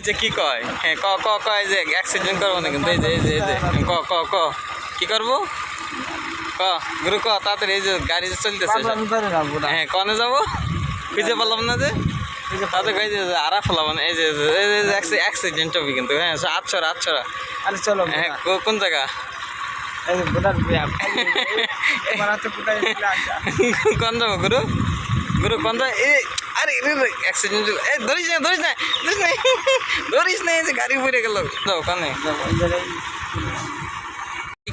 এই যে কি কয়? হ্যাঁ ক ক কয় যে অ্যাক্সিডেন্ট করব না কিন্তু এই যে এই যে এই যে। ক ক ক। কি করব? ক গুরু ক তাড়াতাড়ি এই যে গাড়ি চলতেছে হ্যাঁ কনে যাব? খুঁজে পেলাম না যে। তাতে কই যে আরা ফেলাম না। এই যে এই যে অ্যাক্সিডেন্ট হবে কিন্তু। হ্যাঁ আটছরা আটছরা আরে চলো হ্যাঁ কো- কোন জায়গা? এই আসা কোন যাব গুরু? গুরু কোন যা এ আরে অ্যাক্সিডেন্ট এ ধরিস না ধরিস না ধরিস না। ধরিস না এই যে গাড়ি পড়ে গেল। যাও গাড়ি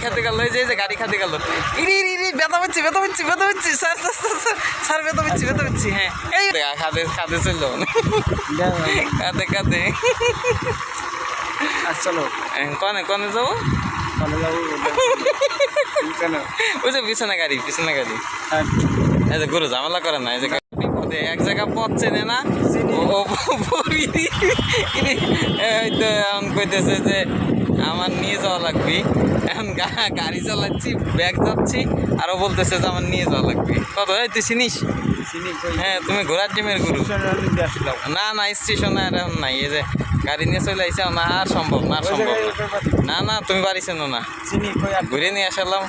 খাতে গেল এই যে এই যে গাড়ি খাতে গেল। ইরি ইরি ইরি ব্যথা পাচ্ছি ব্যথা পাচ্ছি ব্যথা পাচ্ছি। Sir sir sir sir sir ব্যথা পাচ্ছি ব্যথা পাচ্ছি হ্যাঁ। এই খাতে খাতে চল খাতে খাতে। আর চলো। কনে কনে যাব? ওই যে পিছনে গাড়ি পিছনে গাড়ি। হ্যাঁ। এই যে গরু ঝামেলা করে না এই যে এক জায়গা পথ চেনে না কইতেছে যে আমার নিয়ে যাওয়া লাগবে। এখন গাড়ি চালাচ্ছি ব্যাগ যাচ্ছি আরও বলতেছে যে আমার নিয়ে যাওয়া লাগবে। কত? এই তুই চিনিস? চিনি হ্যাঁ তুমি ঘোড়ার টিমের গুরু। না না স্টেশনে আর এখন নাই। এই যে গাড়ি নিয়ে চলে আইসে না আর সম্ভব না আর সম্ভব না। না তুমি বাড়ি চেনো না। ঘুরে নিয়ে আসলাম।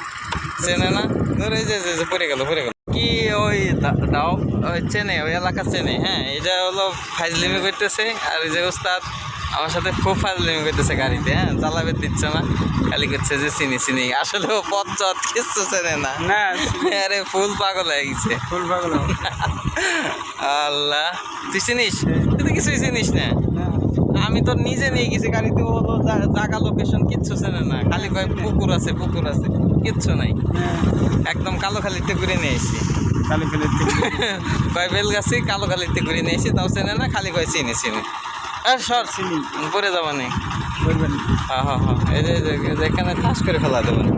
চেনে না? ধরে যে পড়ে গেল পড়ে গেল। কি ওই দাও ওই চেনে ওই এলাকা চেনে হ্যাঁ? এটা হলো ফাইজলিমি করতেছে আর এই যে উস্তাদ আমার সাথে খুব ফাইজলিমি করতেছে গাড়িতে হ্যাঁ? চালাবে দিচ্ছে না খালি করছে যে চিনি চিনি। আসলে ও পথ চট কিছু চেনে না। না আরে ফুল পাগল হয়ে গেছে। ফুল পাগল। আল্লাহ। তুই চিনিস? তুই তো কিছুই চিনিস না। আমি তো নিজে নিয়ে গেছি গাড়িতে ও জায়গা লোকেশন কিচ্ছু চেনে না। খালি কয় পুকুর আছে পুকুর আছে কিচ্ছু নাই। একদম কালো খালিতে ঘুরে নিয়ে এসেছি কালি ফেলে কয় বেলগাছি কালো খালিতে ঘুরে নিয়ে এসেছি তাও চেনে না খালি কয় চিনি চিনি। আর সর চিনি। পরে যাবা নেই বলবেন হ্যাঁ হ্যাঁ হ্যাঁ এখানে ঠাস করে ফেলা দেবেন